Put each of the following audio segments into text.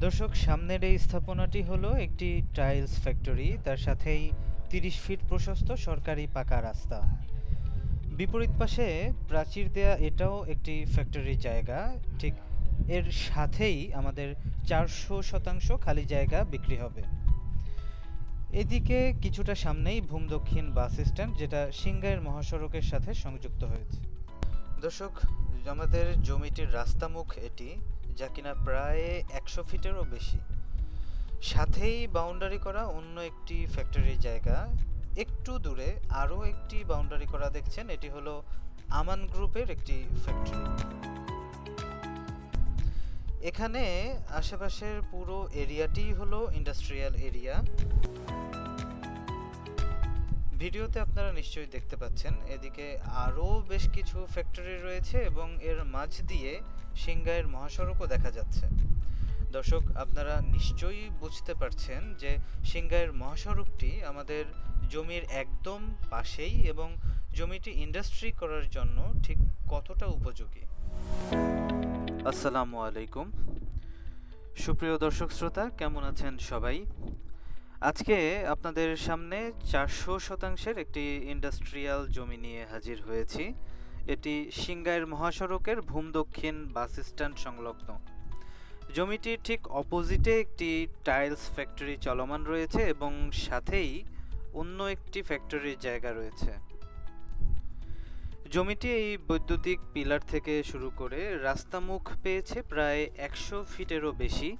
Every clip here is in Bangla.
দর্শক, সামনের এই স্থাপনাটি হলো একটি টাইলস ফ্যাক্টরি তার সাথেই তিরিশ ফিট প্রশস্ত সরকারি পাকা রাস্তা। বিপরীত পাশে প্রাচীর দেয়া এটাও একটি ফ্যাক্টরির জায়গা। ঠিক এর সাথেই আমাদের চারশো শতাংশ খালি জায়গা বিক্রি হবে। এদিকে কিছুটা সামনেই ভূম দক্ষিণ বাস স্ট্যান্ড, যেটা সিংগাইর মহাসড়কের সাথে সংযুক্ত হয়েছে। দর্শক, আমাদের জমিটির রাস্তামুখ এটি। যা কিনা প্রায় একশো ফিটেরও বেশি। সাথেই বাউন্ডারি করা অন্য একটি ফ্যাক্টরির জায়গা। একটু দূরে আরও একটি বাউন্ডারি করা দেখছেন, এটি হলো আমান গ্রুপের একটি ফ্যাক্টরি এখানে আশেপাশের পুরো এরিয়াটি হলো ইন্ডাস্ট্রিয়াল এরিয়া ভিডিওতে আপনারা নিশ্চয়ই দেখতে পাচ্ছেন, এদিকে আরও বেশ কিছু ফ্যাক্টরি রয়েছে এবং এর মাঝ দিয়ে সিংগাইয়ের মহাসড়কও দেখা যাচ্ছে। দর্শক, আপনারা নিশ্চয়ই বুঝতে পারছেন যে সিংগাইয়ের মহাসড়কটি আমাদের জমির একদম পাশেই এবং জমিটি ইন্ডাস্ট্রি করার জন্য ঠিক কতটা উপযোগী। আসসালামু আলাইকুম। সুপ্রিয় দর্শক শ্রোতা, কেমন আছেন সবাই? আজকে আপনাদের সামনে চারশো শতাংশের একটি ইন্ডাস্ট্রিয়াল জমি নিয়ে হাজির হয়েছি। এটি সিংগাইর মহাসড়কের ভূম দক্ষিণ বাস স্ট্যান্ড সংলগ্ন। জমিটির ঠিক অপোজিটে একটি টাইলস ফ্যাক্টরি চলমান রয়েছে এবং সাথেই অন্য একটি ফ্যাক্টরির জায়গা রয়েছে। জমিটি এই বৈদ্যুতিক পিলার থেকে শুরু করে রাস্তা মুখ পেয়েছে প্রায় একশো ফিটেরও বেশি।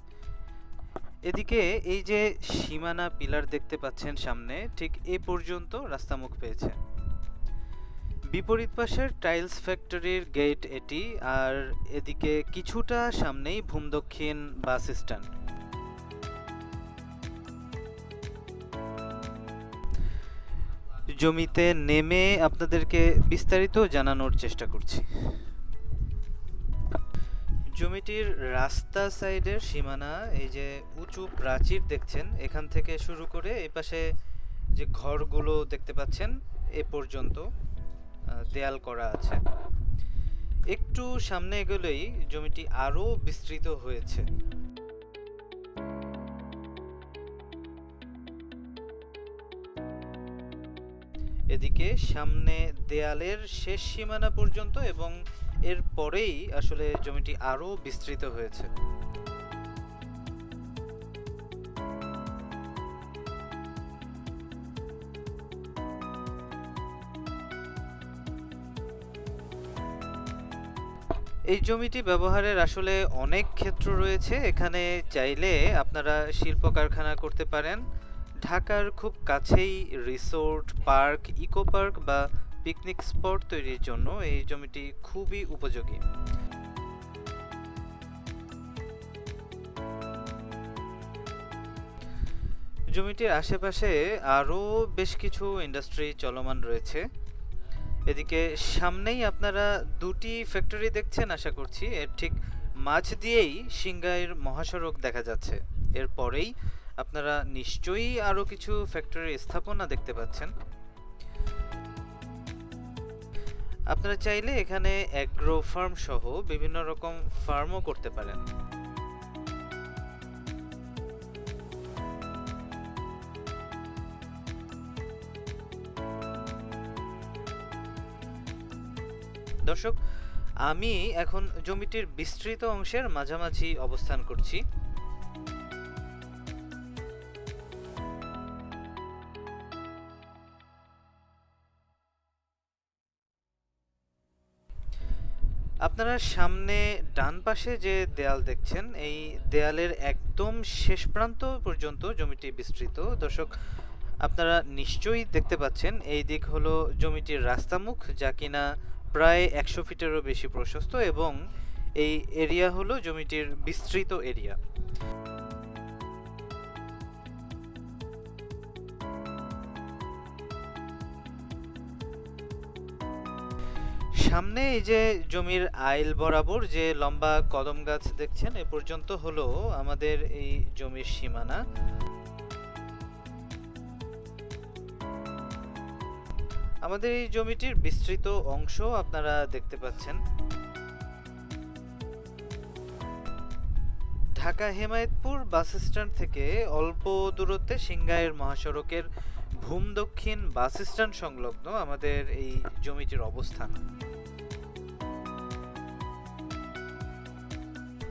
এদিকে এই যে সীমানা পিলার দেখতে পাচ্ছেন সামনে, ঠিক এ পর্যন্ত রাস্তা মুখ পেয়েছে। বিপরীত পাশের টাইলস ফ্যাক্টরির গেট এটি, আর এদিকে কিছুটা সামনেই ভূম দক্ষিণ বাস স্ট্যান্ড। জমিতে নেমে আপনাদেরকে বিস্তারিত জানানোর চেষ্টা করছি। জমিটির রাস্তা সাইডের সীমানা, এই যে উঁচু প্রাচীর দেখছেন, এখান থেকে শুরু করে এই পাশে যে ঘরগুলো দেখতে পাচ্ছেন, এ পর্যন্ত দেয়াল করা আছে। একটু সামনে এগোলেই জমিটি আরও বিস্তৃত হয়েছে। এদিকে সামনে দেয়ালের শেষ সীমানা পর্যন্ত এবং এর পরেই আসলে জমিটি আরও বিস্তৃত হয়েছে। এই জমিটি ব্যবহারের আসলে অনেক ক্ষেত্র রয়েছে। এখানে চাইলে আপনারা শিল্প কারখানা করতে পারেন ঢাকার খুব কাছেই রিসোর্ট, পার্ক, ইকো পার্ক বা পিকনিক স্পট তৈরির জন্য এই জমিটি খুবই উপযোগী। জমিটির আশেপাশে আরও বেশ কিছু ইন্ডাস্ট্রি চলমান রয়েছে। এদিকে সামনেই আপনারা দুটি ফ্যাক্টরি দেখছেন আশা করছি। এর ঠিক মাঝ দিয়েই সিংগাইর মহাসড়ক দেখা যাচ্ছে। এরপরেই আপনারা নিশ্চয়ই আরও কিছু ফ্যাক্টরির স্থাপনা দেখতে পাচ্ছেন। আপনারা চাইলে এখানে অ্যাগ্রো ফার্ম সহ বিভিন্ন রকম ফার্মও করতে পারেন। দর্শক, আমি এখন জমিটির বিস্তৃত অংশের মাঝামাঝি অবস্থান করছি। আপনারা সামনে ডান পাশে যে দেয়াল দেখছেন, এই দেয়ালের একদম শেষ প্রান্ত পর্যন্ত জমিটি বিস্তৃত। দর্শক, আপনারা নিশ্চয়ই দেখতে পাচ্ছেন, এই দিক হলো জমিটির রাস্তামুখ, যা কিনা প্রায় একশো ফিটেরও বেশি প্রশস্ত এবং এই এরিয়া হলো জমিটির বিস্তৃত এরিয়া। সামনে এই যে জমির আইল বরাবর যে লম্বা কদম গাছ দেখছেন, এ পর্যন্ত হলো আমাদের এই জমির সীমানা। আমাদের এই জমিটির বিস্তৃত অংশ আপনারা দেখতে পাচ্ছেন। ঢাকা হেমায়েতপুর বাস স্ট্যান্ড থেকে অল্প দূরত্বে সিংগাইয়ের মহাসড়কের ভূম দক্ষিণ বাস স্ট্যান্ড সংলগ্ন আমাদের এই জমিটির অবস্থান।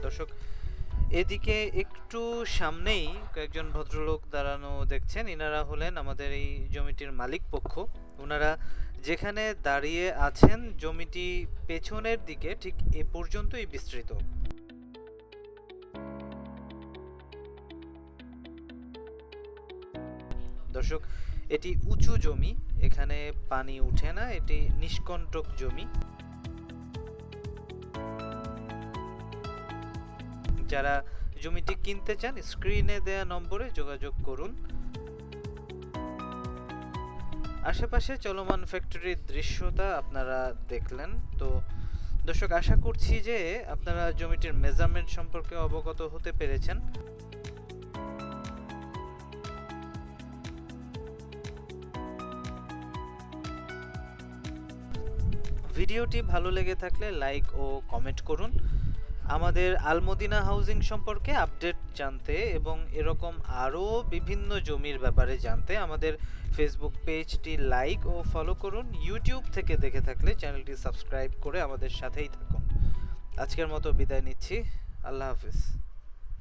দর্শক, এদিকে একটু সামনেই কয়েকজন ভদ্রলোক দাঁড়ানো দেখছেন। ইনারা হলেন আমাদের এই জমিটির মালিক পক্ষ। ওনারা যেখানে দাঁড়িয়ে আছেন, জমিটি পেছনের দিকে ঠিক এ পর্যন্তই বিস্তৃত। দর্শক, এটি উঁচু জমি, এখানে পানি উঠে না, এটি নিষ্কণ্টক জমি। যারা জমিটি কিনতে চান স্ক্রিনে দেয়া নম্বরে যোগাযোগ করুন। আশেপাশে চলমান ফ্যাক্টরির দৃশ্যটা আপনারা দেখলেন। তো দর্শক, আশা করছি যে আপনারা জমিটির মেজারমেন্ট সম্পর্কে অবগত হতে পেরেছেন। ভিডিওটি ভালো লেগে থাকলে লাইক ও কমেন্ট করুন। আমাদের আলমদিনা হাউজিং সম্পর্কে আপডেট জানতে এবং এরকম আরও বিভিন্ন জমির ব্যাপারে জানতে আমাদের ফেসবুক পেজটি লাইক ও ফলো করুন। ইউটিউব থেকে দেখে থাকলে চ্যানেলটি সাবস্ক্রাইব করে আমাদের সাথেই থাকুন। আজকের মতো বিদায় নিচ্ছি। আল্লাহ হাফিজ।